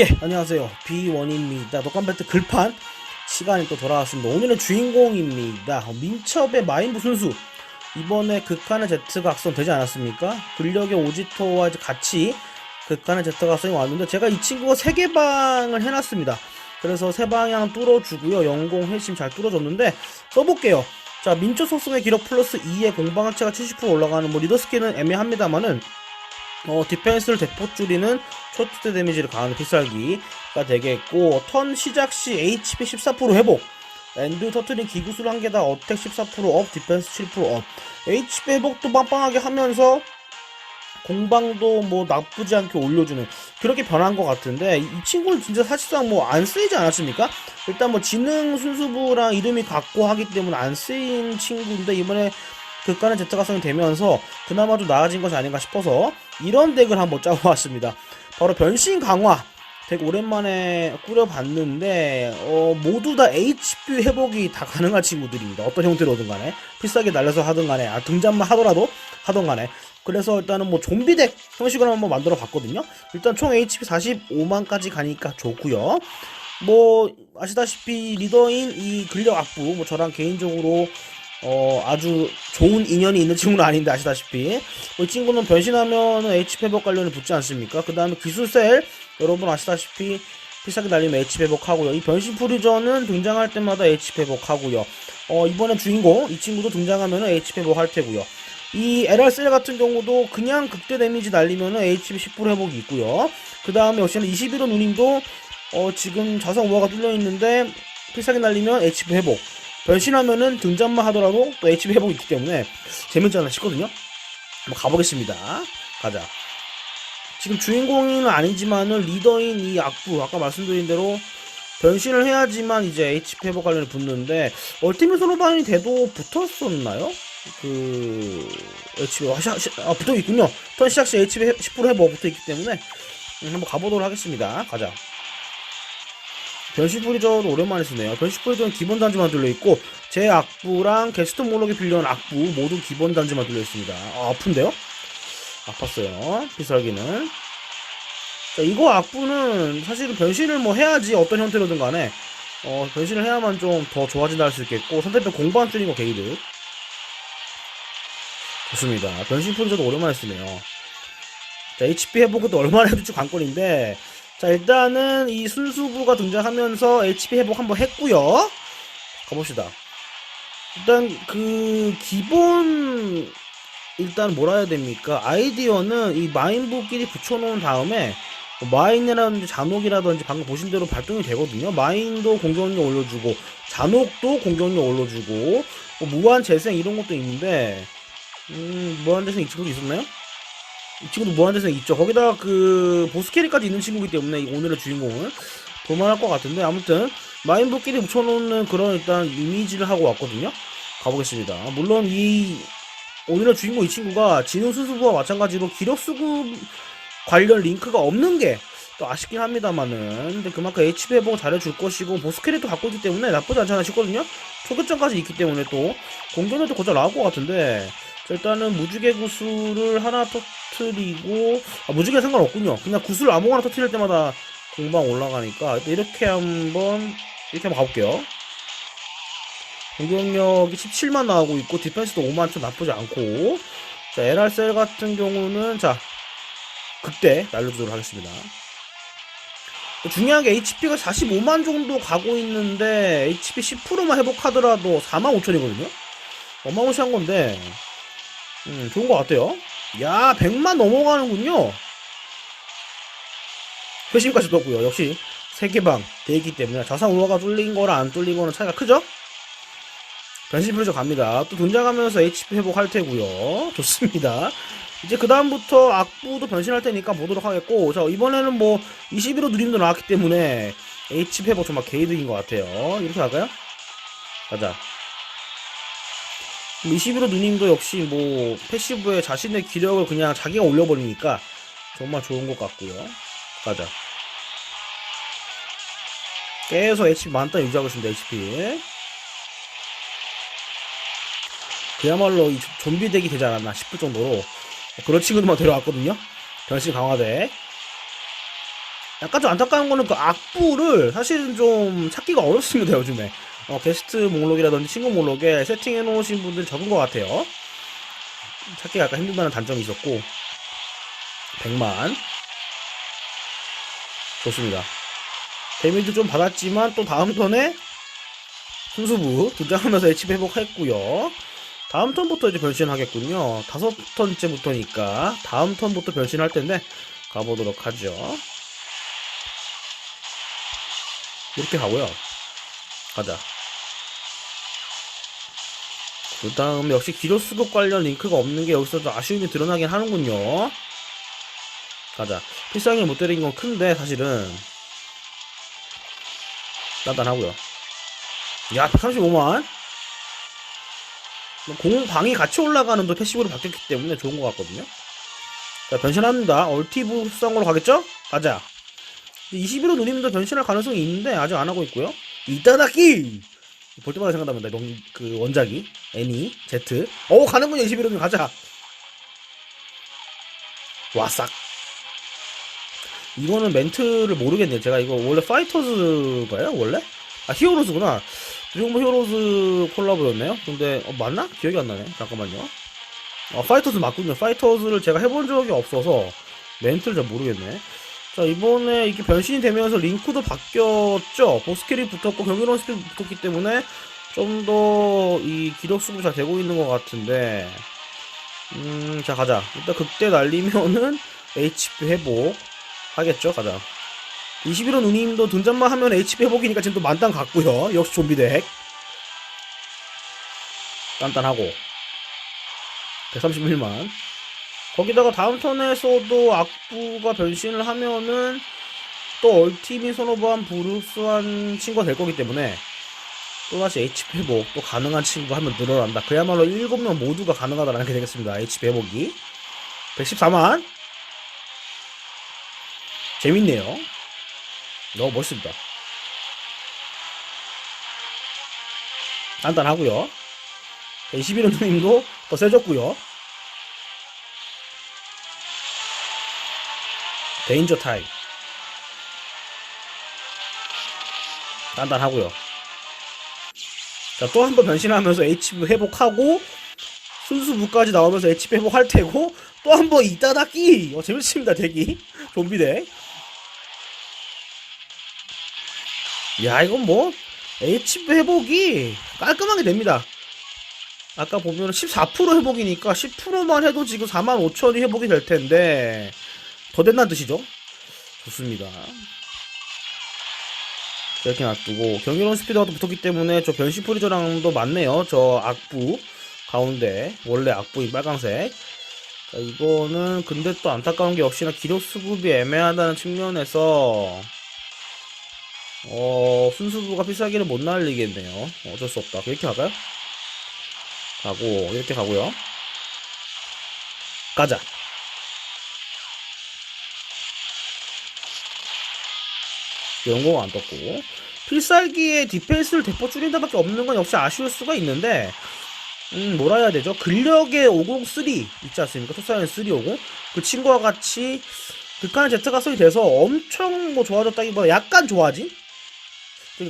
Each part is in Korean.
예, 안녕하세요. 비원입니다. 독감벨트 글판 시간이 또 돌아왔습니다. 오늘의 주인공입니다. 민첩의 마인부 순수. 이번에 극한의 Z가 각성되지 않았습니까? 근력의 오지토와 같이 극한의 Z가 각성이 왔는데 제가 이 친구가 세 개 방을 해놨습니다. 그래서 세 방향 뚫어주고요. 영공 회심 잘 뚫어줬는데 써볼게요. 자, 민초 속성의 기록 플러스 2의 공방학체가 70% 올라가는 뭐 리더 스킬은 애매합니다만은 어, 디펜스를 대폭 줄이는 초트 데미지를 가하는 필살기가 되겠고 턴 시작 시 HP 14% 회복 엔드 터트린 기구술 한 개다 어택 14%업 디펜스 7%업 HP 회복도 빵빵하게 하면서 공방도 뭐 나쁘지 않게 올려주는 그렇게 변한 것 같은데 이, 이 친구는 진짜 사실상 뭐 안 쓰이지 않았습니까? 일단 뭐 지능 순수부랑 이름이 같고 하기 때문에 안 쓰인 친구인데 이번에 극간의 제트가성이 되면서 그나마 좀 나아진 것이 아닌가 싶어서 이런 덱을 한번 짜보았습니다. 바로 변신 강화 되게 오랜만에 꾸려봤는데 어, 모두 다 HP 회복이 다 가능한 친구들입니다. 어떤 형태로든 간에 필살기 날려서 하든 간에 아, 등장만 하더라도 하던 간에 그래서 일단은 뭐 좀비 덱 형식으로 한번 만들어 봤거든요. 일단 총 HP 45만까지 가니까 좋고요. 뭐 아시다시피 리더인 이 근력 악부 뭐 저랑 개인적으로 어 아주 좋은 인연이 있는 친구는 아닌데 아시다시피 이 친구는 변신하면 HP 회복 관련이 붙지 않습니까? 그 다음에 기술셀 여러분 아시다시피 필살기 날리면 HP 회복하고요. 이 변신 프리저는 등장할 때마다 HP 회복하고요. 어 이번엔 주인공 이 친구도 등장하면 HP 회복할 테고요. 이 LR셀 같은 경우도 그냥 극대 데미지 날리면 HP 10% 회복이 있고요. 그 다음에 역시나 21호 누님도 어 지금 자성 우화가 뚫려 있는데 필살기 날리면 HP 회복. 변신하면은 등장만 하더라도 또 HP 회복이 있기 때문에 재밌지 않나 싶거든요. 한번 가보겠습니다. 가자. 지금 주인공은 아니지만은 리더인 이 악부 아까 말씀드린 대로 변신을 해야지만 이제 HP 회복 관련이 붙는데 얼티밋 소로반이 돼도 붙었었나요? 그 HP 시, 아 붙어 있군요. 턴 시작 시 HP 10% 회복 붙어 있기 때문에 음, 한번 가보도록 하겠습니다. 가자. 변신 프리저도 오랜만에 쓰네요. 변신 프리저는 기본 단지만 들려있고, 제 악부랑 게스트 몰록이 빌려온 악부 모두 기본 단지만 들려있습니다. 아, 아픈데요? 아팠어요. 피살기는. 자, 이거 악부는 사실은 변신을 뭐 해야지 어떤 형태로든 간에, 어, 변신을 해야만 좀 더 좋아진다 할 수 있겠고, 공방 줄인 거 게이드. 좋습니다. 변신 프리저도 오랜만에 쓰네요. 자, HP 회복도 얼마나 해줄지 관건인데, 자 일단은 이 순수부가 등장하면서 HP 회복 한번 했고요. 가봅시다. 일단 그 기본 일단 뭐라 해야 됩니까? 아이디어는 이 마인부끼리 붙여놓은 다음에 뭐 마인이라든지 잔혹이라든지 방금 보신 대로 발동이 되거든요. 마인도 공격력 올려주고 잔혹도 공격력 올려주고 뭐 무한 재생 이런 것도 있는데 음 무한 재생 이 친구도 있었나요? 이 친구도 무한대생 있죠. 거기다가 그 보스 캐릭까지 있는 친구이기 때문에 오늘의 주인공은 볼만할 것 같은데 아무튼 마인부끼리 붙여놓는 그런 일단 이미지를 하고 왔거든요. 가보겠습니다. 물론 이 오늘의 주인공 이 친구가 지능 수수부와 마찬가지로 기력 수급 관련 링크가 없는 게 또 아쉽긴 합니다만은 근데 그만큼 HP 회복 잘해줄 것이고 보스 캐릭도 갖고 있기 때문에 나쁘지 않잖아 싶거든요. 초급전까지 있기 때문에 또 공격력도 고작 나올 것 같은데 자, 일단은 무지개 구슬을 하나 터트리고 아, 무지개 상관없군요. 그냥 구슬 아무거나 터트릴 때마다 공방 올라가니까 이렇게 한번 이렇게 한번 가볼게요. 공격력이 17만 나오고 있고 디펜스도 5만 좀 나쁘지 않고 자 LR셀 같은 경우는 자 극대 날려주도록 하겠습니다. 중요한 게 HP가 45만 정도 가고 있는데 HP 10%만 회복하더라도 4만 5천이거든요. 어마무시한 건데 음, 좋은 것 같아요. 야, 100만 넘어가는군요. 회심까지 떴고요. 역시 세계방 돼 있기 때문에 자산 우화가 뚫린 거랑 안 뚫린 거는 차이가 크죠? 변신 프리저 갑니다. 또 등장하면서 HP 회복할 테고요. 좋습니다. 이제 그 다음부터 악부도 변신할 테니까 보도록 하겠고, 자 이번에는 뭐 21호 누림도 나왔기 때문에 HP 회복 정말 개이득인 것 같아요. 이렇게 할까요? 가자. 21호 누님도 역시 뭐 패시브에 자신의 기력을 그냥 자기가 올려버리니까 정말 좋은 것 같고요. 가자. 계속 HP 많다 유지하고 있습니다. HP. 그야말로 이 좀비 덱이 되지 않았나 싶을 정도로 그런 친구들만 데려왔거든요. 변신 강화대. 약간 좀 안타까운 거는 그 악부를 사실은 좀 찾기가 어렵습니다 요즘에 어, 게스트 목록이라든지 친구 목록에 세팅해 놓으신 분들 적은 것 같아요. 찾기가 약간 힘들다는 단점이 있었고 100만. 좋습니다. 데미지 좀 받았지만 또 다음 턴에 순수부 등장하면서 HP 회복했고요. 다음 턴부터 이제 변신하겠군요. 다섯 턴째부터니까 다음 턴부터 변신할 텐데 가보도록 하죠. 이렇게 가고요. 가자. 그 다음 역시 기로수급 관련 링크가 없는 게 여기서 좀 아쉬움이 드러나긴 하는군요. 가자. 필살기를 못 때린 건 큰데 사실은 단단하고요. 야 135만. 공 방이 같이 올라가는 도 패시브로 바뀌었기 때문에 좋은 것 같거든요. 자 변신합니다. 얼티브 수상으로 가겠죠? 가자. 21호 누님도 변신할 가능성이 있는데 아직 안 하고 있고요. 이따다키 볼 때마다 생각납니다. 명, 그 원작이 애니 Z. 오 가는군요. 21호 누님 가자. 와싹. 이거는 멘트를 모르겠네요. 제가 이거 원래 파이터즈가요? 원래? 아 히어로즈구나. 드래곤볼 히어로즈 콜라보였네요. 근데 어, 맞나? 기억이 안 나네. 잠깐만요. 어, 파이터즈 맞군요. 파이터즈를 제가 해본 적이 없어서 멘트를 잘 모르겠네. 자 이번에 이게 변신이 되면서 링크도 바뀌었죠? 보스캐리 붙었고 경이론 스킬 붙었기 때문에 좀 더 이 기록 수급 잘 되고 있는 것 같은데. 음 자 가자. 일단 극대 날리면은 HP 회복 하겠죠? 가자. 21호 누님도 등장만 하면 HP 회복이니까 지금 또 만땅 갔고요. 역시 좀비 덱. 단단하고. 131만 거기다가 다음 턴에서도 악부가 변신을 하면은 또 얼티밋 선오버한 브루스한 친구가 될 거기 때문에 또다시 HP 회복 또 가능한 친구가 하면 늘어난다. 그야말로 7명 모두가 가능하다라는 게 되겠습니다. HP 회복이 114만 재밌네요. 너무 멋있습니다. 간단하고요 21호 누님도 더 세졌고요 데인저 타임 단단하고요. 자 또 한 번 변신하면서 HP 회복하고 순수부까지 나오면서 HP 회복할 테고 또 한 번 이따다끼! 어, 재밌습니다 대기. 좀비 대. 야 이건 뭐 HP 회복이 깔끔하게 됩니다. 아까 보면 14% 회복이니까 10%만 해도 지금 45,000이 회복이 될 텐데 더 된다는 뜻이죠. 좋습니다. 이렇게 놔두고 경이로운 스피드가 또 붙었기 때문에 저 변신 프리저랑도 맞네요. 저 악부 가운데 원래 악부인 빨강색. 자, 이거는 근데 또 안타까운 게 역시나 기록 수급이 애매하다는 측면에서 어 순수부가 필살기를 못 날리겠네요. 어쩔 수 없다. 이렇게 갈까요? 가고 이렇게 가고요. 가자. 영공 안 떴고. 필살기에 디펜스를 대포 줄인다밖에 없는 건 역시 아쉬울 수가 있는데 음 뭐라 해야 되죠? 근력의 503 있지 않습니까? 토사이언 350 그 친구와 같이 극한의 제트가 써이 돼서 엄청 뭐 좋아졌다기보다 약간 좋아진?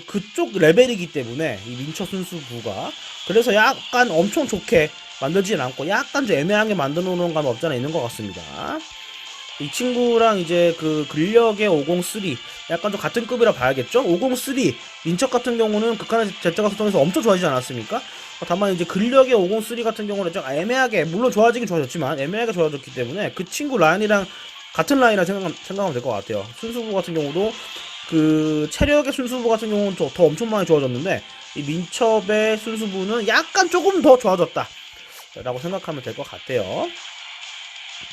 그쪽 레벨이기 때문에 이 민처 순수부가. 그래서 약간 엄청 좋게 만들진 않고 약간 좀 애매하게 만들어 놓은 감이 없잖아 있는 것 같습니다 이 친구랑 이제 그 근력의 503 약간 좀 같은 급이라 봐야겠죠? 503 민척 같은 경우는 극한의 제트가 소통에서 엄청 좋아지지 않았습니까? 다만 이제 근력의 503 같은 경우는 좀 애매하게 물론 좋아지긴 좋아졌지만 애매하게 좋아졌기 때문에 그 친구 라인이랑 같은 라인이라 생각, 생각하면 될 것 같아요. 순수부 같은 경우도 그 체력의 순수부 같은 경우는 더, 더 엄청 많이 좋아졌는데 이 민첩의 순수부는 약간 조금 더 좋아졌다 라고 생각하면 될 것 같아요.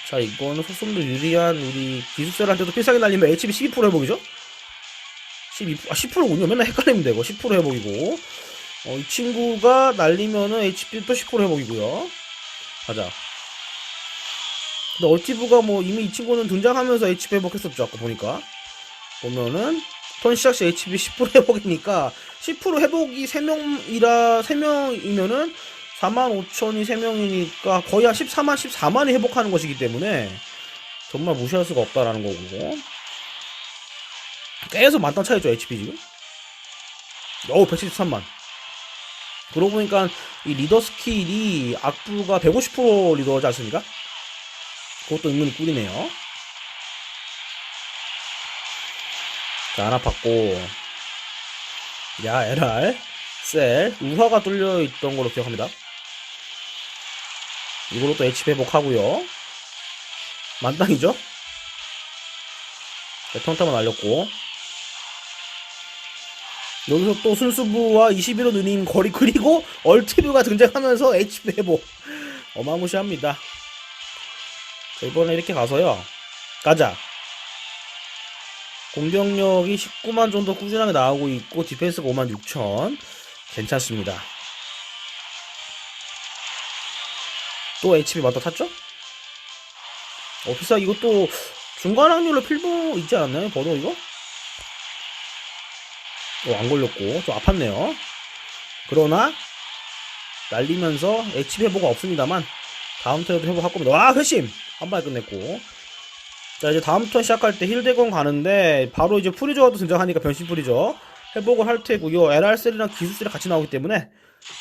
자 이거는 소송도 유리한 우리 기숙사한테도 필살기 날리면 HB 12% 회복이죠? 12, 아 10%군요. 맨날 헷갈리면 되고 10% 회복이고 어, 이 친구가 날리면은 HP 또 10% 회복이고요. 가자. 근데 얼티브가 뭐 이미 이 친구는 등장하면서 HP 회복했었죠. 아까 보니까 보면은 턴 시작 시 HP 10% 회복이니까 10% 회복이 3명이라 3명이면은 45,000이 3명이니까 거의 한 14만, 14만이 회복하는 것이기 때문에 정말 무시할 수가 없다라는 거고. 계속 만땅 차이죠 HP 지금? 어우 173만. 그러고 보니까 이 리더 스킬이 악부가 150% 리더지 않습니까? 그것도 은근히 꿀이네요. 자 하나 받고. 야 LR 셀. 우화가 뚫려있던 걸로 기억합니다 이걸로 또 HP 회복하고요. 만땅이죠? 네, 턴타만 날렸고. 여기서 또 순수부와 21호 누님 거리 그리고 얼티뷰가 등장하면서 HP 회복. 어마무시합니다. 자, 이번에 이렇게 가서요. 가자. 공격력이 19만 정도 꾸준하게 나오고 있고 디펜스가 5만 6천. 괜찮습니다 또 HP 맞다 탔죠? 어 비싸 이것도 중간 확률로 필보 있지 않았나요? 번호 이거? 어, 안 걸렸고 좀 아팠네요. 그러나 날리면서 HP 회복은 없습니다만 다음 턴에도 회복할 겁니다. 와 회심 한 방에 끝냈고 자 이제 다음 턴 시작할 때 힐대건 가는데 바로 이제 프리저도 등장하니까 변신 프리저 회복을 할 테고요. LR셀이랑 기술 셀이 같이 나오기 때문에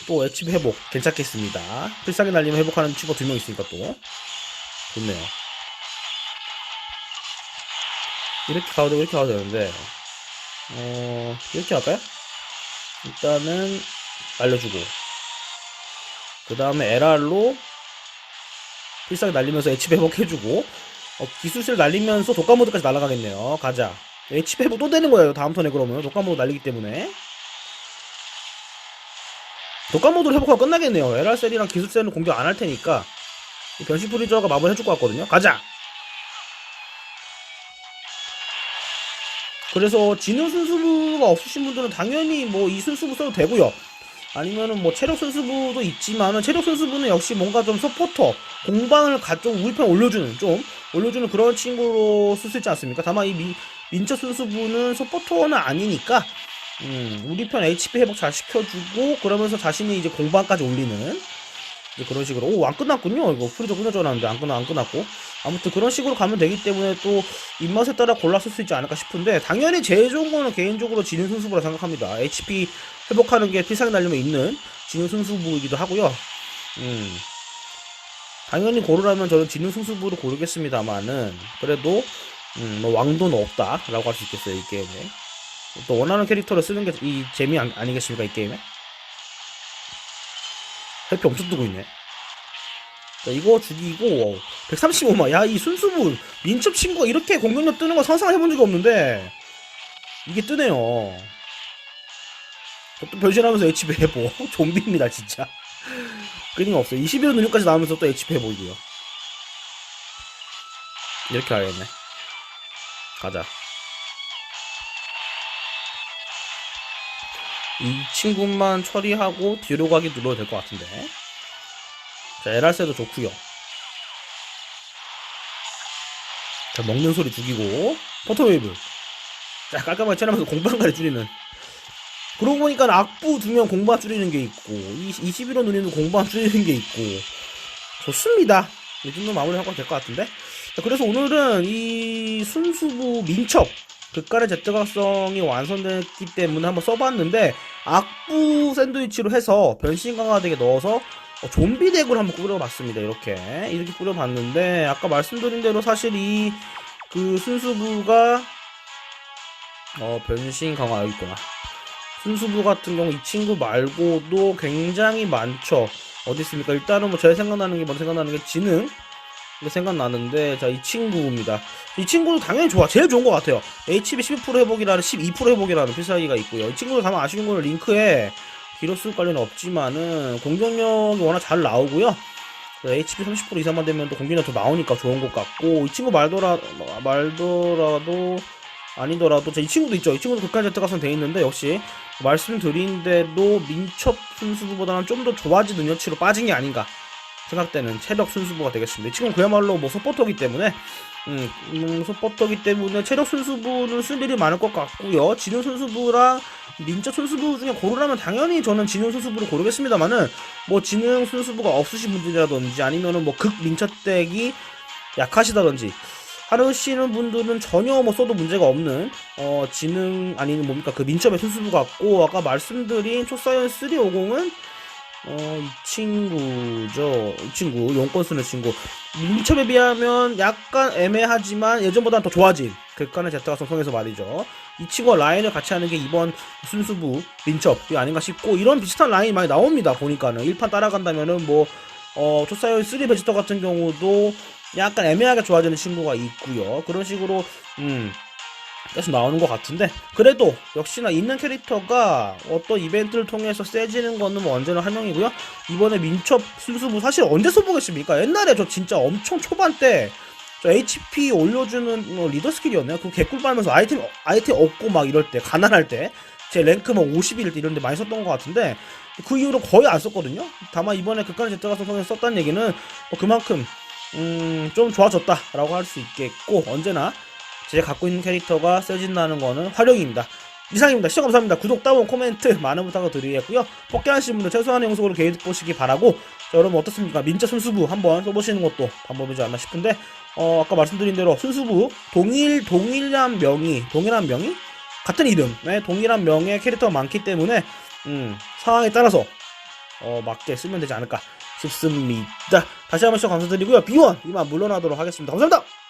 또 HP 회복 괜찮겠습니다. 필살기 날리면 회복하는 친구가 두명 있으니까 또. 좋네요. 이렇게 가도 되고 이렇게 가도 되는데 어 이렇게 할까요? 일단은 날려주고. 그 다음에 LR로 필살기 날리면서 HP 회복해주고. 어, 기술실 날리면서 독감 모드까지 날아가겠네요. 가자. HP 회복 또 되는 거예요 다음 턴에 그러면. 독감 모드 날리기 때문에 독감 모드로 회복하고 끝나겠네요 LR셀이랑 기술셀은 공격 안 할 테니까 이 변신 프리저가 마무리 해줄 것 같거든요 가자 그래서 지능 순수부가 없으신 분들은 당연히 뭐 이 순수부 써도 되고요. 아니면은 뭐 체력 순수부도 있지만은 체력 순수부는 역시 뭔가 좀 서포터 공방을 가좀 우리 편 올려주는 좀 올려주는 그런 친구로 쓸 수 있지 않습니까? 다만 이 민, 민첩 순수부는 서포터는 아니니까 음, 우리 편 HP 회복 잘 시켜주고 그러면서 자신이 이제 공방까지 올리는 이제 그런 식으로. 오 안 끝났군요. 이거 프리저 줄 알았는데 안 끝나 안 끝났고. 아무튼 그런 식으로 가면 되기 때문에 또 입맛에 따라 골라 쓸 수 있지 않을까 싶은데 당연히 제일 좋은 거는 개인적으로 지능 순수부라 생각합니다. HP 회복하는 게 필살기 날리면 있는 지능 순수부이기도 하고요. 음. 당연히 고르라면 저는 지능 순수부를 고르겠습니다만은 그래도 음, 뭐 왕도는 없다라고 할 수 있겠어요 이 게임에 또 원하는 캐릭터를 쓰는 게 이 재미 아니, 아니겠습니까 이 게임에 회피 엄청 뜨고 있네. 자, 이거 죽이고 135만. 야, 이 순수부 민첩 친구가 이렇게 공격력 뜨는 거 상상해 본 적이 없는데 이게 뜨네요. 또 변신하면서 HP 회복. 좀비입니다, 진짜. 끊임없어요. 21호 능력까지 나오면서 또 HP 회복이고요. 이렇게 가야겠네. 가자. 이 친구만 처리하고 뒤로 가기 눌러도 될 것 같은데. 자, 에랄세도 좋구요. 자, 먹는 소리 죽이고, 포토웨이브. 자, 깔끔하게 쳐나면서 공방가를 줄이는. 그러고 보니까 악부 두 명 공방 줄이는 게 있고, 21호 누리는 공방 줄이는 게 있고, 좋습니다. 이 정도 마무리하고 될 것 같은데. 자, 그래서 오늘은 이 순수부 민첩, 극간의 제트각성이 완성됐기 때문에 한번 써봤는데 악부 샌드위치로 해서 변신 강화되게 넣어서 어, 좀비 덱을 한번 꾸려봤습니다 이렇게. 이렇게 꾸려봤는데 아까 말씀드린 대로 사실 이 그 순수부가 어 변신 강화 여기 있구나. 순수부 같은 경우 이 친구 말고도 굉장히 많죠. 어디 있습니까? 일단은 뭐 제일 생각나는 게 먼저 생각나는 게 지능 생각나는데 자 이 친구입니다. 이 친구도 당연히 좋아. 제일 좋은 것 같아요. HB 12% 회복이라는 12% 회복이라는 필살기가 있고요. 이 친구도 가면 아쉬운 거는 링크에 기로스 관련은 없지만은 공격력이 워낙 잘 나오고요. HP 30% 이상만 되면 또 공격력 더 나오니까 좋은 것 같고 이 친구 말더라 말더라도 아니더라도 자, 이 친구도 있죠. 이 친구도 극한 제트가선 돼 있는데 역시 말씀드린 대로 민첩 순수부보다는 좀 더 좋아진 능력치로 빠진 게 아닌가 생각되는 체력 순수부가 되겠습니다. 지금 그야말로 뭐 서포터기 때문에 음, 음, 서포터기 때문에 체력 순수부는 쓸 일이 많을 것 같고요. 진영 순수부랑 민첩 순수부 중에 고르라면 당연히 저는 진영 순수부를 고르겠습니다만은 뭐 진영 순수부가 없으신 분들이라든지 아니면은 뭐 극 민첩 덱이 약하시다든지 하르시는 분들은 전혀 뭐 써도 문제가 없는 어 지능 아니면 뭡니까 그 민첩의 순수부 같고 아까 말씀드린 초사이언 350은 어 이 친구죠. 이 친구 용건 쓰는 친구. 민첩에 비하면 약간 애매하지만 예전보다는 더 좋아진 극간의 제트가 성성에서 말이죠. 이 친구와 라인을 같이 하는 게 이번 순수부 민첩이 아닌가 싶고 이런 비슷한 라인이 많이 나옵니다 보니까는. 1판 따라간다면은 뭐 어, 초사이언 3 베지터 같은 경우도 약간 애매하게 좋아지는 친구가 있고요. 그런 식으로 음 계속 나오는 것 같은데 그래도 역시나 있는 캐릭터가 어떤 이벤트를 통해서 세지는 거는 뭐 언제나 환영이고요. 이번에 민첩 순수부 사실 언제 써보겠습니까? 옛날에 저 진짜 엄청 초반 때 저 HP 올려주는 뭐 리더 스킬이었나요? 그 개꿀 빨면서 아이템 아이템 얻고 막 이럴 때 가난할 때 제 랭크 뭐 50일 때 이런 데 많이 썼던 것 같은데 그 이후로 거의 안 썼거든요. 다만 이번에 극간의 제트가 성성에서 썼다는 얘기는 뭐 그만큼 음, 좀 좋아졌다라고 할 수 있겠고 언제나 제가 갖고 있는 캐릭터가 세진다는 거는 활용입니다. 이상입니다. 시청 감사합니다. 구독, 다운, 코멘트 많은 부탁을 드리겠고요. 폭격하신 분들 최소한의 영속으로 게이드 보시기 바라고 자, 여러분 어떻습니까? 민자 순수부 한번 써보시는 것도 방법이지 않나 싶은데 어, 아까 말씀드린 대로 순수부 동일 동일한 명의 동일한 명의 같은 이름의 동일한 명의 캐릭터가 많기 때문에 음, 상황에 따라서 어, 맞게 쓰면 되지 않을까 싶습니다. 다시 한번 시청 감사드리고요. 비원 이만 물러나도록 하겠습니다. 감사합니다.